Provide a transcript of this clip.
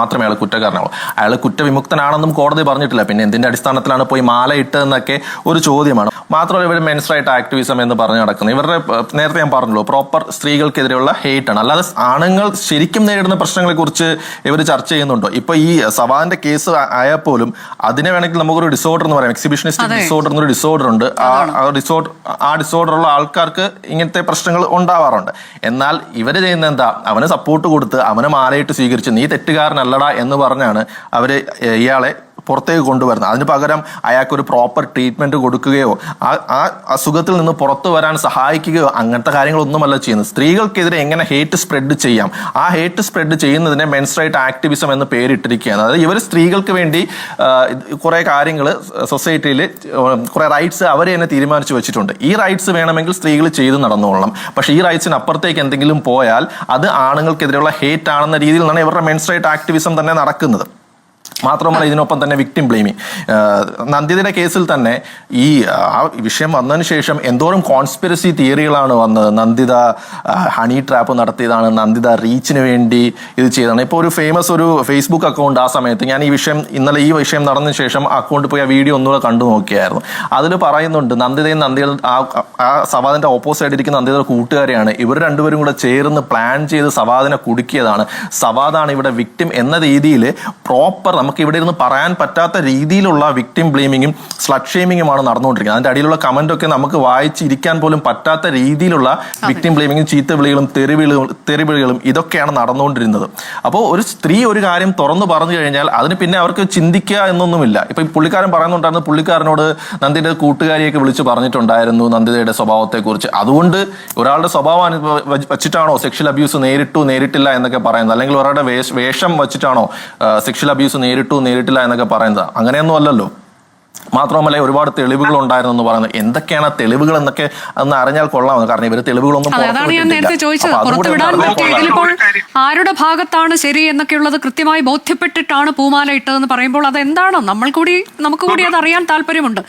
മാത്രമേ അയാൾ കുറ്റക്കാരനാവൂ. അയാൾ കുറ്റവിമുക്തനാണെന്നും കോടതി പറഞ്ഞിട്ടില്ല. പിന്നെ എന്തിന്റെ അടിസ്ഥാനത്തിലാണ് പോയി മാല ഇട്ടതെന്നൊക്കെ ഒരു ചോദ്യമാണ്. മാത്രമല്ല ഇവർ മെൻസ് റൈറ്റ് ആക്ടിവിസം എന്ന് പറഞ്ഞു നടക്കുന്നത് ഇവരുടെ നേരത്തെ ഞാൻ പറഞ്ഞല്ലോ പ്രോപ്പർ സ്ത്രീകൾക്കെതിരെയുള്ള ഹെയ്റ്റ് ആണ്. അല്ലാതെ ആണുങ്ങൾ ശരിക്കും നേരിടുന്ന പ്രശ്നങ്ങളെ കുറിച്ച് ഇവർ ചർച്ച ചെയ്യുന്നുണ്ടോ? ഇപ്പൊ ഈ സവാന്റെ കേസ് ആയാൽ പോലും അതിനെ വേണമെങ്കിൽ നമുക്കൊരു ഡിസോർഡർ എന്ന് പറയാം. എക്സിബിഷനിസ്റ്റ് ഡിസോർഡർ എന്നൊരു ഡിസോർഡർ ഉണ്ട്. ആ ഡിസോർഡർ ആ ഡിസോർഡർ ഉള്ള ആൾക്കാർക്ക് ഇങ്ങനത്തെ പ്രശ്നങ്ങൾ ഉണ്ടാവാറുണ്ട്. എന്നാൽ ഇവർ ചെയ്യുന്ന എന്താ? അവന് സപ്പോർട്ട് കൊടുത്ത് അവനെ മാലയിട്ട് സ്വീകരിച്ച് നീ തെറ്റുകാരനല്ലടാ എന്ന് പറഞ്ഞാണ് അവർ ഇയാളെ പുറത്തേക്ക് കൊണ്ടുവരുന്നത്. അതിന് പകരം അയാൾക്ക് ഒരു പ്രോപ്പർ ട്രീറ്റ്മെന്റ് കൊടുക്കുകയോ ആ ആ അസുഖത്തിൽ നിന്ന് പുറത്തു വരാൻ സഹായിക്കുകയോ അങ്ങനത്തെ കാര്യങ്ങളൊന്നുമല്ല ചെയ്യുന്നത്. സ്ത്രീകൾക്കെതിരെ എങ്ങനെ ഹേറ്റ് സ്പ്രെഡ് ചെയ്യാം? ആ ഹേറ്റ് സ്പ്രെഡ് ചെയ്യുന്നതിനെ മെൻസ്ട്രേറ്റ് ആക്ടിവിസം എന്ന് പേരിട്ടിരിക്കുകയാണ്. അതായത് ഇവർ സ്ത്രീകൾക്ക് വേണ്ടി കുറേ കാര്യങ്ങൾ സൊസൈറ്റിയിൽ കുറേ റൈറ്റ്സ് അവർ തന്നെ തീരുമാനിച്ചു വെച്ചിട്ടുണ്ട്. ഈ റൈറ്റ്സ് വേണമെങ്കിൽ സ്ത്രീകൾ ചെയ്തു നടന്നുകൊള്ളണം പക്ഷേ ഈ റൈറ്റ്സിന് അപ്പുറത്തേക്ക് എന്തെങ്കിലും പോയാൽ അത് ആണുങ്ങൾക്കെതിരെയുള്ള ഹേറ്റ് ആണെന്ന രീതിയിൽ നിന്നാണ് ഇവരുടെ മെൻസ്ട്രേറ്റ് ആക്ടിവിസം തന്നെ നടക്കുന്നത്. മാത്രമല്ല ഇതിനൊപ്പം തന്നെ വിക്ടിം ബ്ലെയിമിങ് നന്ദിതയുടെ കേസിൽ തന്നെ ഈ ആ വിഷയം വന്നതിന് ശേഷം എന്തോരം കോൺസ്പിറസി തിയറികളാണ് വന്നത്. നന്ദിത ഹണി ട്രാപ്പ് നടത്തിയതാണ്. നന്ദിത റീച്ചിന് വേണ്ടി ഇത് ചെയ്തതാണ്. ഇപ്പോൾ ഒരു ഫേമസ് ഒരു ഫേസ്ബുക്ക് അക്കൗണ്ട് ആ സമയത്ത് ഞാൻ ഈ വിഷയം ഇന്നലെ ഈ വിഷയം നടന്നതിന് ശേഷം ആ അക്കൗണ്ട് പോയി ആ വീഡിയോ ഒന്നുകൂടെ കണ്ടു നോക്കിയായിരുന്നു. അതിൽ പറയുന്നുണ്ട് നന്ദിതയും നന്ദിത ആ ആ സവാദിന്റെ ഓപ്പോസിറ്റ് ഇരിക്കുന്ന നന്ദിതയുടെ കൂട്ടുകാരെയാണ്. ഇവർ രണ്ടുപേരും കൂടെ ചേർന്ന് പ്ലാൻ ചെയ്ത് സവാദിനെ കുടുക്കിയതാണ്. സവാദാണ് ഇവിടെ വിക്ടിം എന്ന രീതിയിൽ പ്രോപ്പർ നമുക്ക് ഇവിടെ ഇരുന്ന് പറയാൻ പറ്റാത്ത രീതിയിലുള്ള വിക്ടിം ബ്ലെയിമിങ്ങും സ്ലഡ് ഷെയിമിങ്ങുമാണ് നടന്നുകൊണ്ടിരിക്കുന്നത്. അതിന്റെ അടിയിലുള്ള കമന്റ് ഒക്കെ നമുക്ക് വായിച്ചിരിക്കാൻ പോലും പറ്റാത്ത രീതിയിലുള്ള വിക്ടിം ബ്ലെയിമിങ്ങും ചീത്തവിളികളും തെറിവിളികളും തെറിവിളികളും ഇതൊക്കെയാണ് നടന്നുകൊണ്ടിരുന്നത്. അപ്പോൾ ഒരു സ്ത്രീ ഒരു കാര്യം തുറന്നു പറഞ്ഞു കഴിഞ്ഞാൽ അതിന് പിന്നെ അവർക്ക് ചിന്തിക്കുക എന്നൊന്നുമില്ല. ഇപ്പം ഈ പുള്ളിക്കാരൻ പറയുന്നുണ്ടായിരുന്നു പുള്ളിക്കാരനോട് നന്ദിയുടെ കൂട്ടുകാരിയൊക്കെ വിളിച്ച് പറഞ്ഞിട്ടുണ്ടായിരുന്നു നന്ദിതയുടെ സ്വഭാവത്തെക്കുറിച്ച്. അതുകൊണ്ട് ഒരാളുടെ സ്വഭാവം വച്ചിട്ടാണോ സെക്ഷൽ അബ്യൂസ് നേരിട്ടു നേരിട്ടില്ല എന്നൊക്കെ പറയുന്നത്? അല്ലെങ്കിൽ ഒരാളുടെ വേഷം വെച്ചിട്ടാണോ സെക്ഷൽ അബ്യൂസ് നേരിട്ടു നേരിട്ടില്ല എന്നൊക്കെ പറയുന്നത്. അങ്ങനെയൊന്നും അല്ലല്ലോ. മാത്രമല്ല ഒരുപാട് തെളിവുകൾ ഉണ്ടായിരുന്നു എന്ന് പറയുന്നത്. എന്തൊക്കെയാണ് തെളിവുകൾ എന്നൊക്കെ ഒന്ന് അറിഞ്ഞാൽ കൊള്ളാമെന്ന് കാരണം ഇവർ തെളിവുകളൊന്നും അതാണ് ഞാൻ നേരത്തെ ചോദിച്ചത്. പറ്റിയ ഇതിലിപ്പോൾ ആരുടെ ഭാഗത്താണ് ശരി എന്നൊക്കെയുള്ളത് കൃത്യമായി ബോധ്യപ്പെട്ടിട്ടാണ് പൂമാല ഇട്ടതെന്ന് പറയുമ്പോൾ അത് എന്താണ് നമ്മൾ കൂടി നമുക്ക് കൂടി അത് അറിയാൻ താല്പര്യമുണ്ട്.